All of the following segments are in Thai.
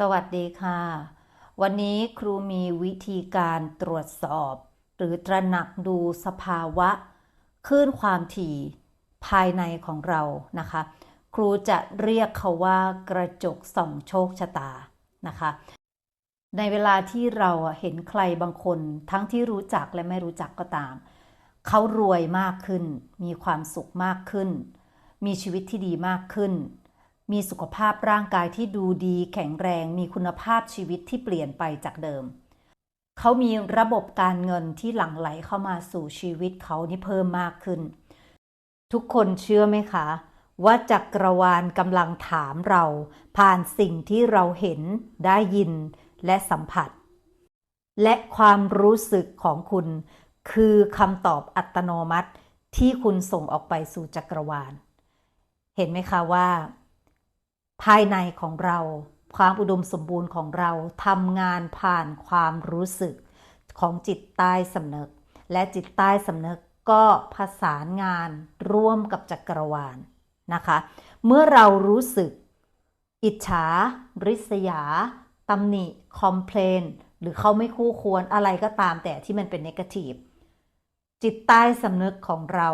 สวัสดีค่ะ วันนี้ครูมีวิธีการตรวจสอบ หรือตระหนักดูสภาวะคลื่นความถี่ภายในของเรานะคะ ครูจะเรียกเขาว่ากระจกส่องโชคชะตานะคะ ในเวลาที่เราเห็นใครบางคน ทั้งที่รู้จักและไม่รู้จักก็ตาม เขารวยมากขึ้น มีความสุขมากขึ้น มีชีวิตที่ดีมากขึ้น มีสุขภาพร่างกายที่ดูดีแข็งแรงมีคุณภาพชีวิตที่เปลี่ยนไปจากเดิม เขามีระบบการเงินที่หลั่งไหลเข้ามาสู่ชีวิตเขานี่เพิ่มมากขึ้น ทุกคนเชื่อไหมคะ ว่าจักรวาลกำลังถามเรา ผ่านสิ่งที่เราเห็นได้ยินและสัมผัส และความรู้สึกของคุณ คือคำตอบอัตโนมัติที่คุณส่งออกไปสู่จักรวาล เห็นไหมคะว่า ภายในของเรา ความอุดมสมบูรณ์ของเราทำงานผ่านความรู้สึกของจิตใต้สำนึก และจิตใต้สำนึกก็ผสานงานร่วมกับจักรวาลนะคะ เมื่อเรารู้สึก อิจฉา ริษยาตำหนิ คอมเพลน หรือเขาไม่คู่ควรอะไรก็ตามแต่ที่มันเป็นนกาทีฟจิตใต้สำนึกของเรา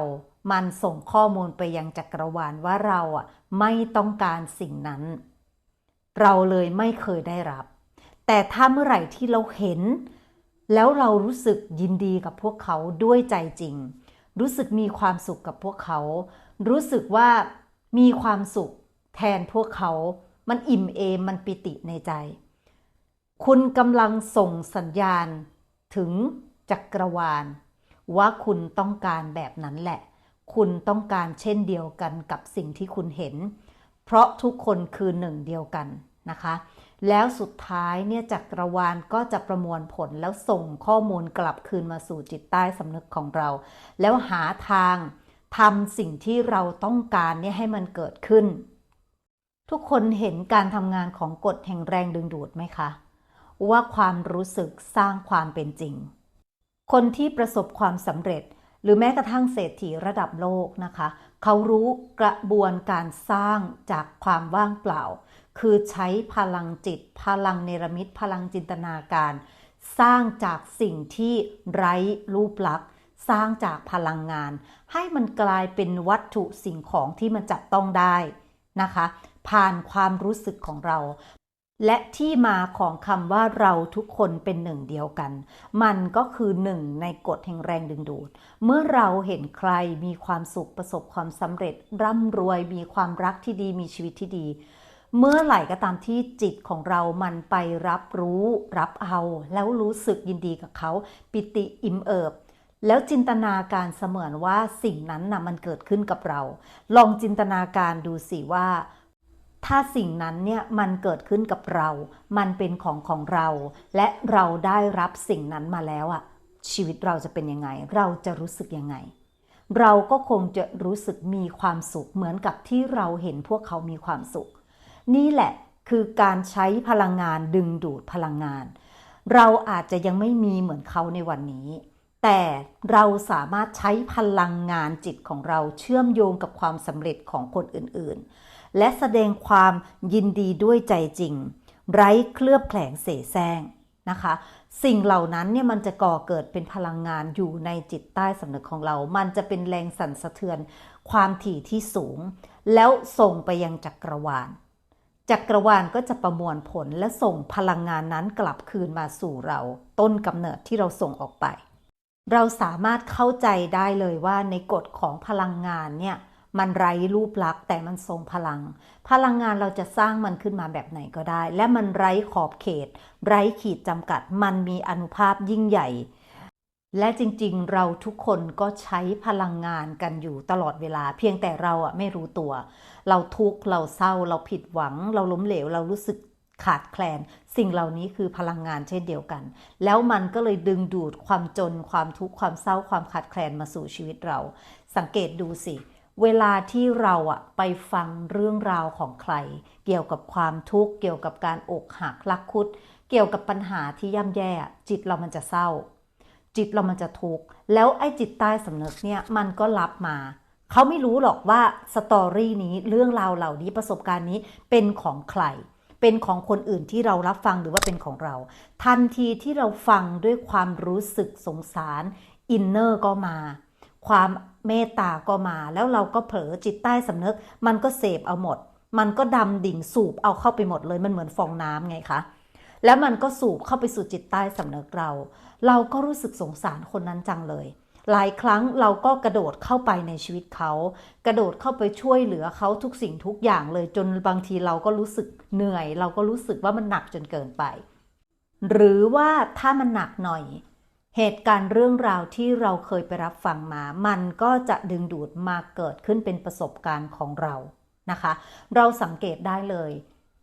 มันส่งข้อมูลไปยังจักรวาลว่าเราอะไม่ต้องการสิ่งนั้น เราเลยไม่เคยได้รับ แต่ถ้าเมื่อไหร่ที่เราเห็น แล้วเรารู้สึกยินดีกับพวกเขาด้วยใจจริง รู้สึกมีความสุขกับพวกเขา รู้สึกว่ามีความสุขแทนพวกเขา มันอิ่มเอมมันปิติในใจ คุณกำลังส่งสัญญาณถึงจักรวาลว่าคุณต้องการแบบนั้นแหละ คุณต้องการเช่นเดียวกันกับสิ่งที่คุณเห็น เพราะทุกคนคือหนึ่งเดียวกันนะคะ แล้วสุดท้ายเนี่ยจักรวาลก็จะประมวลผลแล้วส่งข้อมูลกลับคืนมาสู่จิตใต้สำนึกของเรา แล้วหาทางทำสิ่งที่เราต้องการเนี่ยให้มันเกิดขึ้น ทุกคนเห็นการทำงานของกฎแห่งแรงดึงดูดไหมคะ ว่าความรู้สึกสร้างความเป็นจริง คนที่ประสบความสำเร็จ หรือแม้กระทั่งเศรษฐีระดับโลกนะคะ เขารู้กระบวนการสร้างจากความว่างเปล่า คือใช้พลังจิต พลังเนรมิต พลังจินตนาการ สร้างจากสิ่งที่ไร้รูปลักษณ์สร้างจากพลังงาน ให้มันกลายเป็นวัตถุสิ่งของที่มันจับต้องได้นะคะ ผ่านความรู้สึกของเรา และที่มาของคำว่าเราทุกคนเป็นหนึ่งเดียวกัน มันก็คือหนึ่งในกฎแห่งแรงดึงดูด เมื่อเราเห็นใครมีความสุขประสบความสำเร็จ ร่ำรวยมีความรักที่ดีมีชีวิตที่ดี เมื่อไหร่ก็ตามที่จิตของเรามันไปรับรู้ รับเอา แล้วรู้สึกยินดีกับเขา ปิติอิ่มเอิบแล้วจินตนาการเสมือนว่าสิ่งนั้นนะ่ะมันเกิดขึ้นกับเรา ลองจินตนาการดูสิว่า ถ้าสิ่งนั้นเนี่ยมันเกิดขึ้นกับเรา มันเป็นของของเรา และเราได้รับสิ่งนั้นมาแล้วอะชีวิตเราจะเป็นยังไง เราจะรู้สึกยังไง เราก็คงจะรู้สึกมีความสุขเหมือนกับที่เราเห็นพวกเขามีความสุข นี่แหละคือการใช้พลังงานดึงดูดพลังงาน เราอาจจะยังไม่มีเหมือนเขาในวันนี้ แต่เราสามารถใช้พลังงานจิตของเราเชื่อมโยงกับความสำเร็จของคนอื่นๆ และแสดงความยินดีด้วยใจจริง ไร้เคลือบแคลงเสแสร้งนะคะ สิ่งเหล่านั้นเนี่ยมันจะก่อเกิดเป็นพลังงานอยู่ในจิตใต้สำนึกของเรา มันจะเป็นแรงสั่นสะเทือน ความถี่ที่สูง แล้วส่งไปยังจักรวาลจักรวาลก็จะประมวลผลและส่งพลังงานนั้นกลับคืนมาสู่เรา ต้นกำเนิดที่เราส่งออกไป เราสามารถเข้าใจได้เลยว่าในกฎของพลังงานเนี่ย มันไร้รูปลักษณ์แต่มันทรงพลัง พลังงานเราจะสร้างมันขึ้นมาแบบไหนก็ได้ และมันไร้ขอบเขต ไร้ขีดจำกัด มันมีอนุภาพยิ่งใหญ่และจริงๆ เราทุกคนก็ใช้พลังงานกันอยู่ตลอดเวลา เพียงแต่เราอะไม่รู้ตัว เราทุกข์เราเศร้า เราผิดหวัง เราล้มเหลว เรารู้สึกขาดแคลน สิ่งเหล่านี้คือพลังงานเช่นเดียวกัน แล้วมันก็เลยดึงดูดความจนความทุกข์ความเศร้าความขาดแคลนมาสู่ชีวิตเรา สังเกตดูสิ เวลาที่เราอะไปฟังเรื่องราวของใคร เกี่ยวกับความทุกข์เกี่ยวกับการอกหักลักคุด เกี่ยวกับปัญหาที่ย่ำแย่ จิตเรามันจะเศร้า จิตเรามันจะทุกข์แล้วไอ้จิตใต้สำนึกเนี่ยมันก็รับมาเขาไม่รู้หรอกว่าสตอรี่นี้เรื่องราวเหล่านี้ประสบการณ์นี้เป็นของใครเป็นของคนอื่นที่เรารับฟังหรือว่าเป็นของเรา ทันทีที่เราฟังด้วยความรู้สึกสงสาร อินเนอร์ก็มา ความเมตตาก็มา แล้วเราก็เผลอจิตใต้สำนึก มันก็เสพเอาหมด มันก็ดำดิ่งสูบเอาเข้าไปหมดเลย มันเหมือนฟองน้ำไงคะ แล้วมันก็สูบเข้าไปสู่จิตใต้สำนึกเรา เราก็รู้สึกสงสารคนนั้นจังเลย หลายครั้งเราก็กระโดดเข้าไปในชีวิตเขา กระโดดเข้าไปช่วยเหลือเขาทุกสิ่งทุกอย่างเลย จนบางทีเราก็รู้สึกเหนื่อย เราก็รู้สึกว่ามันหนักจนเกินไป หรือว่าถ้ามันหนักหน่อย เหตุการณ์เรื่องราวที่เราเคยไปรับฟังมา มันก็จะดึงดูดมาเกิดขึ้นเป็นประสบการณ์ของเรานะคะ เราสังเกตได้เลย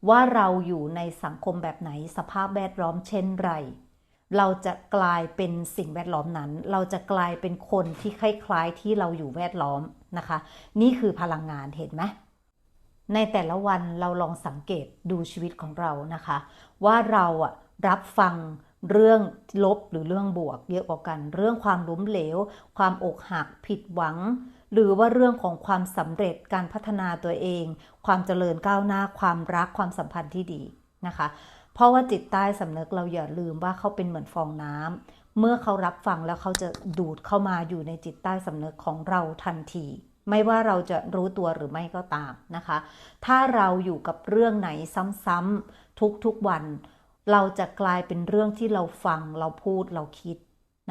ว่าเราอยู่ในสังคมแบบไหนสภาพแวดล้อมเช่นไร เราจะกลายเป็นสิ่งแวดล้อมนั้น เราจะกลายเป็นคนที่คล้ายๆที่เราอยู่แวดล้อมนะคะ นี่คือพลังงานเห็นไหมในแต่ละวันเราลองสังเกตดูชีวิตของเรานะคะ ว่าเราอะรับฟัง เรื่องลบหรือเรื่องบวกเยอะกว่ากัน เรื่องความล้มเหลว ความอกหักผิดหวัง หรือว่าเรื่องของความสำเร็จการพัฒนาตัวเอง ความเจริญก้าวหน้าความรักความสัมพันธ์ที่ดีนะคะ เพราะว่าจิตใต้สำนึกเราอย่าลืมว่าเขาเป็นเหมือนฟองน้ำเมื่อเขารับฟังแล้วเขาจะดูดเข้ามาอยู่ในจิตใต้สำนึกของเราทันทีไม่ว่าเราจะรู้ตัวหรือไม่ก็ตามนะคะ ถ้าเราอยู่กับเรื่องไหนซ้ำๆทุกๆวัน เราจะกลายเป็นเรื่องที่เราฟังเราพูดเราคิด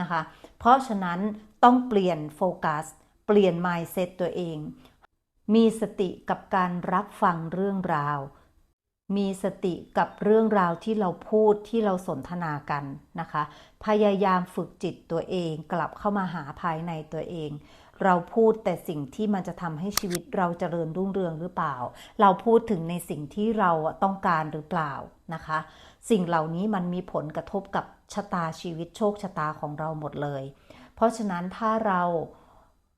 นะคะ เพราะฉะนั้นต้องเปลี่ยนโฟกัส เปลี่ยน mindset ตัวเอง มีสติกับการรับฟังเรื่องราว มีสติกับเรื่องราวที่เราพูดที่เราสนทนากันนะคะ พยายามฝึกจิตตัวเอง กลับเข้ามาหาภายในตัวเอง เราพูดแต่สิ่งที่มันจะทำให้ชีวิตเราเจริญรุ่งเรืองหรือเปล่า เราพูดถึงในสิ่งที่เราต้องการหรือเปล่านะคะ สิ่งเหล่านี้มันมีผลกระทบกับชะตาชีวิตโชคชะตาของเราหมดเลย เพราะฉะนั้นถ้าเรา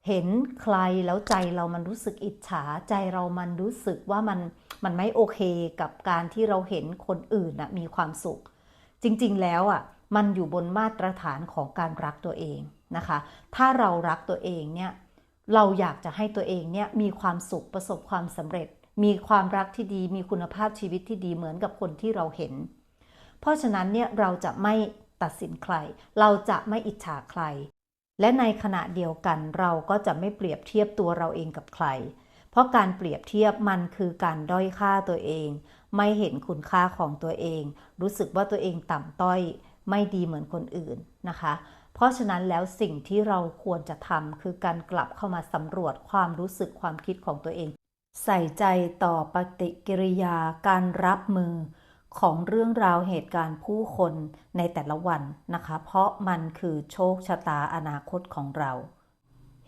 เห็นใครแล้วใจเรามันรู้สึกอิจฉาใจเรามันรู้สึกว่ามันมันไม่โอเคกับการที่เราเห็นคนอื่นนะมีความสุข จริง ๆ แล้วอะ มันอยู่บนมาตรฐานของการรักตัวเองนะคะ ถ้าเรารักตัวเองเนี่ยเราอยากจะให้ตัวเองเนี่ยมีความสุขประสบความสำเร็จ มีความรักที่ดี มีคุณภาพชีวิตที่ดีเหมือนกับคนที่เราเห็น เพราะฉะนั้นเนี่ยเราจะไม่ตัดสินใคร เราจะไม่อิจฉาใคร และในขณะเดียวกันเราก็จะไม่เปรียบเทียบตัวเราเองกับใคร เพราะการเปรียบเทียบมันคือการด้อยค่าตัวเอง ไม่เห็นคุณค่าของตัวเอง รู้สึกว่าตัวเองต่ำต้อย ไม่ดีเหมือนคนอื่นนะคะ เพราะฉะนั้นแล้วสิ่งที่เราควรจะทำคือการกลับเข้ามาสำรวจความรู้สึกความคิดของตัวเอง ใส่ใจต่อปฏิกิริยาการรับมือของเรื่องราวเหตุการณ์ผู้คนในแต่ละวันนะคะ เพราะมันคือโชคชะตาอนาคตของเรา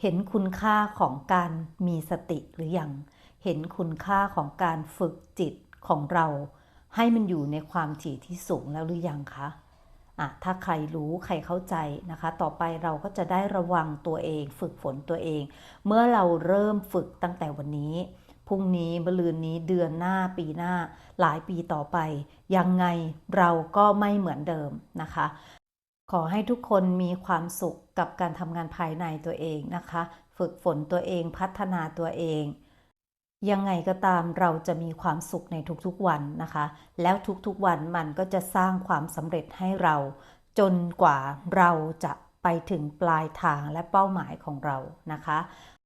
เห็นคุณค่าของการมีสติหรือยัง เห็นคุณค่าของการฝึกจิตของเรา ให้มันอยู่ในความถี่ที่สูงแล้วหรือยังคะอะ ถ้าใครรู้ใครเข้าใจนะคะ ต่อไปเราก็จะได้ระวังตัวเอง ฝึกฝนตัวเอง เมื่อเราเริ่มฝึกตั้งแต่วันนี้พรุ่งนี้มะลืนนี้เดือนหน้าปีหน้า หลายปีต่อไป ยังไงเราก็ไม่เหมือนเดิมนะคะ ขอให้ทุกคนมีความสุขกับการทำงานภายในตัวเองนะคะ ฝึกฝนตัวเองพัฒนาตัวเอง ยังไงก็ตามเราจะมีความสุขในทุกๆวันนะคะ แล้วทุกๆวันมันก็จะสร้างความสำเร็จให้เรา จนกว่าเราจะไปถึงปลายทางและเป้าหมายของเรานะคะ